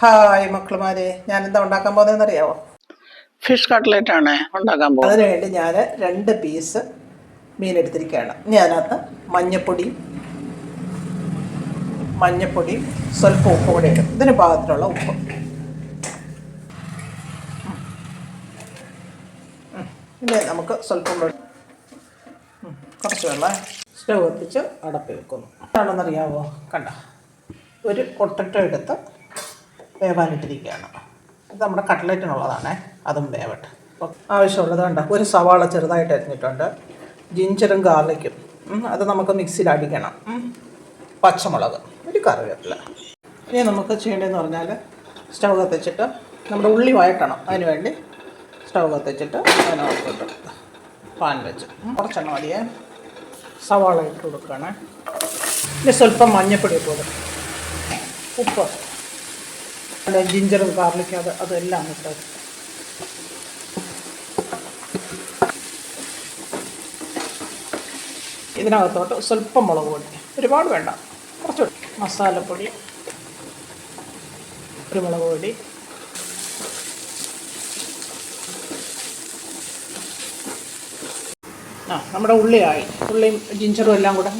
Hi മക്കളുമാരെ ഞാൻ എന്താ ഉണ്ടാക്കാൻ പോകുന്നതെന്ന് അറിയാവോ ഫിഷ് കട്ട്ലറ്റ് ആണ് ഉണ്ടാക്കാൻ പോകുന്നത്. അതിനു വേണ്ടി ഞാൻ രണ്ട് പീസ് മീൻ എടുത്തിരിക്കുകയാണ് ഞാനകത്ത് മഞ്ഞപ്പൊടി മഞ്ഞപ്പൊടി സ്വല്പം ഉപ്പ് കൂടെ ഇടും. ഇതിന് പാകത്തിലുള്ള ഉപ്പ്. ഇനി നമുക്ക് സ്വല്പം. കുറച്ച് വെള്ളം സ്റ്റവ് കത്തിച്ച് അടപ്പ് വെക്കുന്നു എന്താണെന്നറിയാവോ കണ്ട? ഒരു പൊട്ടറ്റോ എടുത്ത് വേവാനിട്ടിരിക്കുകയാണ്. ഇത് നമ്മുടെ കട്ട്ലറ്റിനുള്ളതാണേ അതും വേവട്ടെ. അപ്പം ആവശ്യമുള്ളത് കണ്ട ഒരു സവാള ചെറുതായിട്ട് അരിഞ്ഞിട്ടുണ്ട്. ജിഞ്ചറും ഗാർലിക്കും. അത് നമുക്ക് മിക്സിയിൽ അടിക്കണം. പച്ചമുളക് ഒരു കറിവേപ്പില. ഇനി നമുക്ക് ചെയ്യേണ്ടതെന്ന് പറഞ്ഞാൽ സ്റ്റവ് കത്തിച്ചിട്ട് നമ്മുടെ ഉള്ളി വഴറ്റണം. അതിന് വേണ്ടി സ്റ്റവ് കത്തിച്ചിട്ട് അതിനകത്തോട്ട് പാൻ വെച്ച്. കുറച്ചെണ്ണം മതിയേ. സവാള ഇട്ട് കൊടുക്കുകയാണ്. ഇനി സ്വല്പം മഞ്ഞപ്പൊടി ഇട്ട് കൊടുക്കും ഉപ്പ്. ജിഞ്ചറും ഗാർലിക്കും അത് അതെല്ലാം ഇട്ടത് ഇതിനകത്തോട്ട് സ്വല്പം മുളക് പൊടി. ഒരുപാട് വേണ്ട. കുറച്ച് മസാലപ്പൊടി കുരുമുളക് പൊടി. ആ നമ്മുടെ ഉള്ളിയായി. ഉള്ളിയും ജിഞ്ചറും എല്ലാം കൂടെ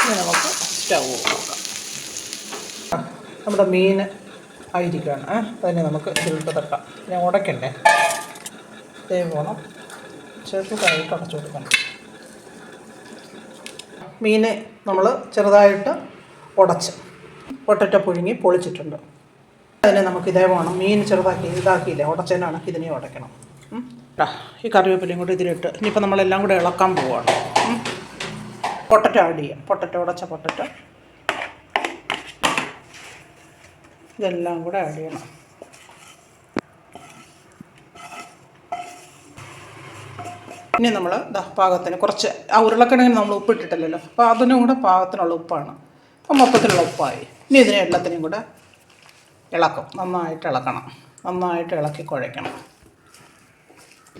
ഇനി നമുക്ക് സ്റ്റൗ നോക്കാം നമ്മുടെ മീൻ ആയിരിക്കുകയാണ്. അതിനെ നമുക്ക് ഇതിലിട്ട് തട്ടാം ഞാൻ ഉടയ്ക്കണ്ടേ? ഇതേ പോകണം ചെറുതായിട്ട് അടച്ചു കൊടുക്കണം. മീനെ നമ്മൾ ചെറുതായിട്ട് ഉടച്ച് പൊട്ടറ്റ പുഴുങ്ങി പൊളിച്ചിട്ടുണ്ട്. അതിനെ നമുക്ക് ഇതേ വേണം. മീൻ ചെറുതാക്കി ഇതാക്കിയില്ലേ? ഉടച്ചതിനാണ് ഇതിനെ ഉടയ്ക്കണം. ഈ കറിവേപ്പിലയും കൂടി ഇതിലിട്ട് ഇനിയിപ്പോൾ നമ്മളെല്ലാം കൂടെ ഇളക്കാൻ പോവുകയാണ് പൊട്ടറ്റ ആഡ് ചെയ്യാം. പൊട്ടറ്റ ഉടച്ച പൊട്ടറ്റോ. ഇതെല്ലാം കൂടെ ആഡ് ചെയ്യണം. ഇനി നമ്മൾ പാകത്തിന് കുറച്ച് ആ ഉരുളക്കിഴങ്ങിന് നമ്മൾ ഉപ്പിട്ടിട്ടില്ലല്ലോ അപ്പോൾ അതിനും കൂടെ പാകത്തിനുള്ള ഉപ്പാണ്. അപ്പോൾ മൊത്തത്തിലുള്ള ഉപ്പായി. ഇനി ഇതിനെ എല്ലാത്തിനെയും കൂടെ ഇളക്കും. നന്നായിട്ട് ഇളക്കണം. നന്നായിട്ട് ഇളക്കി കുഴയ്ക്കണം.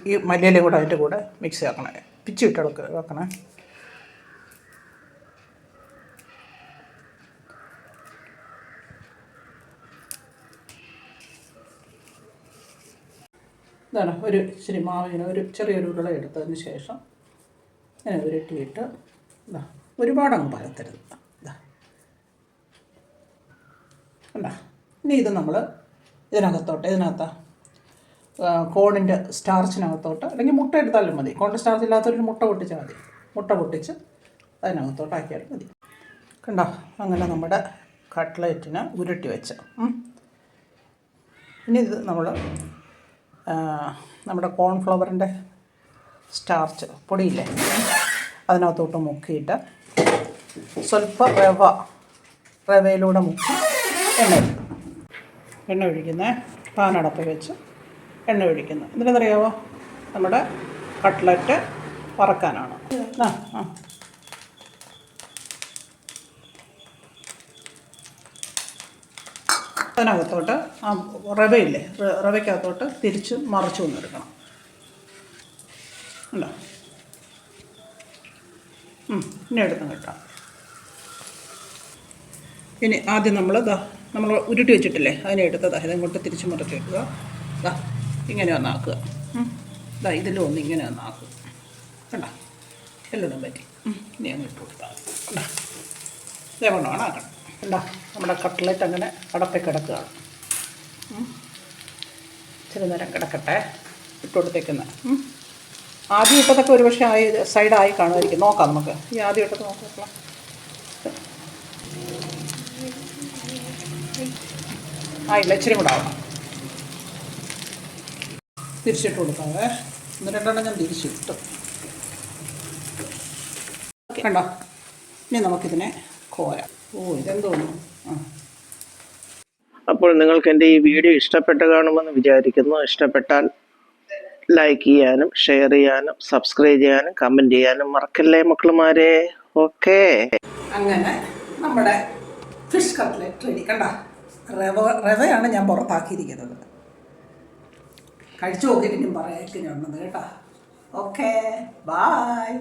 ഈ മല്ലിയിലും കൂടെ അതിന്റെ കൂടെ മിക്സ് ആക്കണേ. പിച്ചിട്ട് ഇളക്ക് വെക്കണേ ഇതാണ്. ഒരു ഇച്ചിരി മാവിന് ഒരു ചെറിയൊരു ഉരുള എടുത്തതിന് ശേഷം ഇങ്ങനെ ഉരുട്ടിയിട്ട് ഇതാ ഒരുപാട് അങ്ങ് പരത്തരുത്. ഇതാ ഇനി ഇത് നമ്മൾ ഇതിനകത്തോട്ട് ഇതിനകത്താ കോണിന്റെ സ്റ്റാർച്ചിനകത്തോട്ട് അല്ലെങ്കിൽ മുട്ട എടുത്താലും മതി. കോണിന്റെ സ്റ്റാർച്ച് ഇല്ലാത്തൊരു മുട്ട പൊട്ടിച്ചാൽ മതി. മുട്ട പൊട്ടിച്ച് അതിനകത്തോട്ട് ആക്കിയാലും മതി. കണ്ടോ? അങ്ങനെ നമ്മുടെ കട്ട്ലറ്റിന് ഉരുട്ടി വെച്ച്. ഇനി ഇത് നമ്മൾ നമ്മുടെ കോൺഫ്ലവറിന്റെ സ്റ്റാർച്ച് പൊടിയില്ലേ? അതിനകത്തോട്ട് മുക്കിയിട്ട് സ്വല്പം റവ റവയിലൂടെ മുക്കി എണ്ണ എണ്ണ ഒഴിക്കുന്നത് പാനടപ്പ് വെച്ച് എണ്ണ ഒഴിക്കുന്നത് എന്തിനെന്നറിയാമോ നമ്മുടെ കട്ട്ലറ്റ് വറക്കാനാണ്. ആ ആ. അതിനകത്തോട്ട് ആ റവയില്ലേ റവയ്ക്കകത്തോട്ട് തിരിച്ച് മറച്ചു കൊണ്ടെടുക്കണം. ഉണ്ടോ ഇനി എടുത്ത് കിട്ടാം ഇനി ആദ്യം നമ്മൾ ദാ നമ്മൾ ഉരുട്ടി വെച്ചിട്ടില്ലേ അതിനെ എടുത്ത് ദാ ഇതങ്ങോട്ട് തിരിച്ച് മറിച്ച് വെക്കുക. ദാ ഇങ്ങനെ ഒന്നാക്കുക. ദാ ഇതിലും ഒന്ന് ഇങ്ങനെ ഒന്നാക്കുക കണ്ടോ? എല്ലാം പറ്റി. ഇനി അങ്ങ് ഇട്ട് കൊടുത്താൽ കണ്ടോ? ഇതേ കൊണ്ടാണ് ആക്കണം. കണ്ടോ? നമ്മുടെ കട്ട്ലറ്റ് അങ്ങനെ അടപ്പി കിടക്കുകയാണ്. ഇച്ചിരി നേരം കിടക്കട്ടെ. ഇട്ട് കൊടുത്തേക്കുന്നത് ആദ്യം ഇട്ടതൊക്കെ ഒരു പക്ഷേ ആയി സൈഡായി കാണുമായിരിക്കും. നോക്കാം നമുക്ക്. ഈ ആദ്യം ഇട്ടത് നോക്കാം. ആയില്ല ഇച്ചിരി കൂടെ ആവണം. തിരിച്ചിട്ട് കൊടുക്കാവേ. ഒന്ന് രണ്ടെണ്ണം ഞാൻ തിരിച്ചിട്ടു. കണ്ടോ? ഇനി നമുക്കിതിനെ കോരാം. ഓ ഇതെന്തോന്നു? ആ. അപ്പോൾ നിങ്ങൾക്ക് എന്റെ ഈ വീഡിയോ ഇഷ്ടപ്പെട്ട് കാണുമെന്ന് വിചാരിക്കുന്നു. ഇഷ്ടപ്പെട്ടാൽ ലൈക്ക് ചെയ്യാനും ഷെയർ ചെയ്യാനും സബ്സ്ക്രൈബ് ചെയ്യാനും കമന്റ് ചെയ്യാനും മറക്കല്ലേ മക്കളുമാരെ? ഓക്കേ അങ്ങനെ നമ്മുടെ ഫിഷ് കട്ട്ലറ്റ് റെഡി കണ്ട റവ റവയാണ് ഞാൻ പുറത്താക്കിയിരിക്കുന്നത്. കഴിച്ചു നോക്കിയിട്ടും പറയാൻ കേട്ടോ. Okay bye